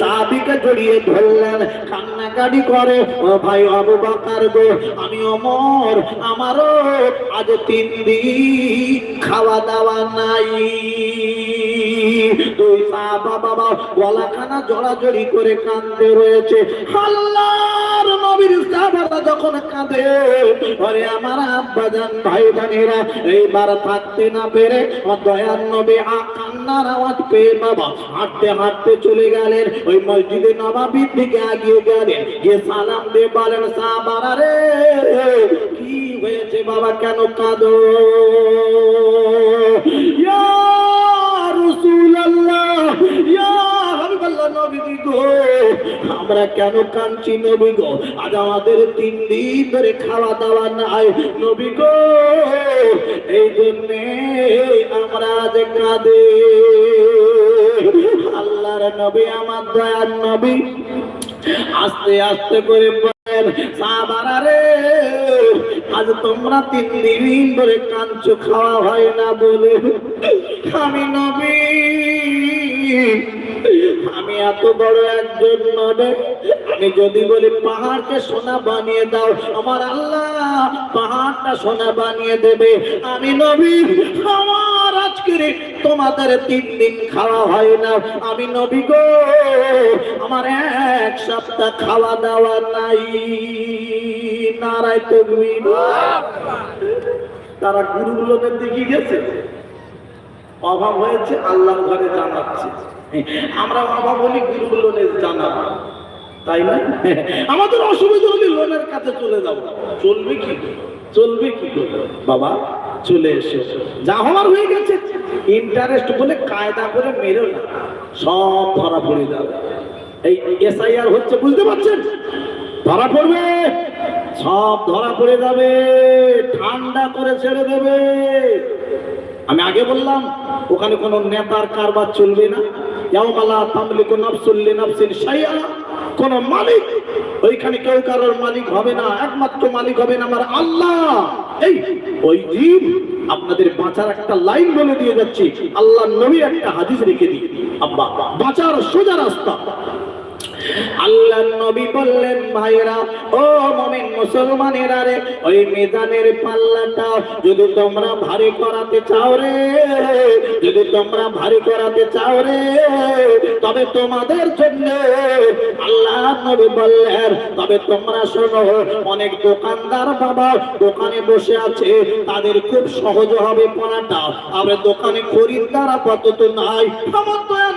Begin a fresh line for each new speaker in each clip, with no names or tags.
সাহাবিকে জড়িয়ে ধরলেন করে, ও ভাই আবু বাকার গো, আমি অমর, আমারও আজ তিন দিন খাওয়া দাওয়া নাই সাহাবা বাবা গলাখানা জড়াজড়ি করে কাঁদতে রয়েছে। নবীর সাহাবারা যখন কাঁদে আরে আমার আব্বাজান ভাই বোনেরা এইবার থাকতে না পেরে দয়ার নবী আ কান্নার আওয়াজ পেয়ে বাবা হাঁটতে হাঁটতে চলে গেলেন। ওই মসজিদে আগিয়ে গেলেন। গিয়ে সালাম দিয়ে কি হয়েছে বাবা, কেন আমরা কেন কাঁদছি নবী গো? আজ আমাদের তিন দিন ধরে খাওয়া দাওয়া নাই নবী গো। এই জন্যে আজ কাঁদে আল্লাহর নবী, আমার দয়ার নবী। আস্তে আস্তে করে আজ তোমরা তিন দিন ধরে কাঞ্চু খাওয়া হয় না বলে। আমি নবী, আমি এত বড় একজন নবে। আমি যদি বলি, পাহাড়কে সোনা বানিয়ে দাও, আমার আল্লাহ পাহাড়টা সোনা বানিয়ে দেবে। আমি নবী, আমার তোমাদের তিন দিন খাওয়া হয় না। আমি নবী গো, আমার এক সপ্তাহ খাওয়া দাওয়া নাই। নারায় তারা গুরুগুলোদের গেছে। অভাব হয়েছে, আল্লাহর ঘরে জানাচ্ছে। আমরা অভাব হলে গুরুগুলো জানাব। তাই না? আমাদের অসুবিধা হলে লোনের কাছে চলে যাব। চলবে কি? চলবে কি? বাবা চলে এসো। যা হওয়ার হয়ে গেছে। ইন্টারেস্ট বলে কায়দা করে মেরো না। সব ধরা পড়ে যাবে। এই এসআইআর হচ্ছে, বুঝতে পারছেন? ধরা পড়বে। সব ধরা পড়ে যাবে। ঠান্ডা করে ছেড়ে দেবে। আমি আগে বললাম, ওখানে কোনো নেতার কারবার চলবে না। কোন মালিক ওইখানে কেউ কারোর মালিক হবে না, একমাত্র মালিক হবেন আমার আল্লাহ। এই, ওই দিন আপনাদের বাঁচার একটা লাইন বলে দিয়ে যাচ্ছি। আল্লাহ নবী একটা হাদিস রেখে দিই। আব্বা, বাঁচার সোজা রাস্তা। নবী বললেন ভাইরা ও মুসলমানেরা রে, ওই মেদানের পাল্লাটা যদি তোমরা ভারী করাতে চাও রে, যদি তোমরা ভারী করাতে চাও রে, তবে তোমাদের জন্য আল্লাহ নবী বললেন, তবে তোমরা শোনো, অনেক দোকানদার বাবা দোকানে বসে আছে, তাদের খুব সহজ হবে পড়াটা আর দোকানে খরিদ্দার আপাতত নাই। আমার দয়ার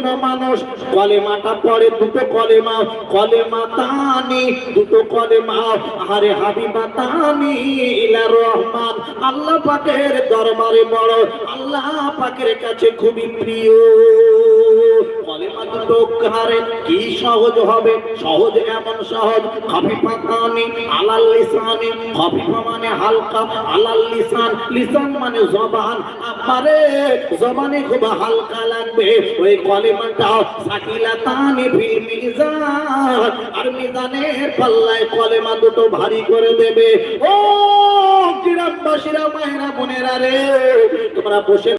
কোন মানুষ, কলেমাটা পড়ে দুটো কলেমা কলেমা তানি দুটো কলেমা। আরে হাবিবা তানি ইলা রহমান। আল্লাহ পাকের দরবারে বড়, আল্লাহ পাকের কাছে খুবই প্রিয়। কি সহজ হবে? সহজ এমন সহজ, খফিফা তানি আলাল লিসানি, খফিফা মানে হালকা, আলাল লিসান লিসান মানে জবান। আমারে জবানে খুব হালকা লাগবে, ওই কলেমাটা সাকিলা তানি ফিল মিজান, আর মিজানের পাল্লায় কলেমা দুটো ভারী করে দেবে। ও, গ্রামবাসীরা, মায়েরা, বোনেরা রে, তোমরা বসে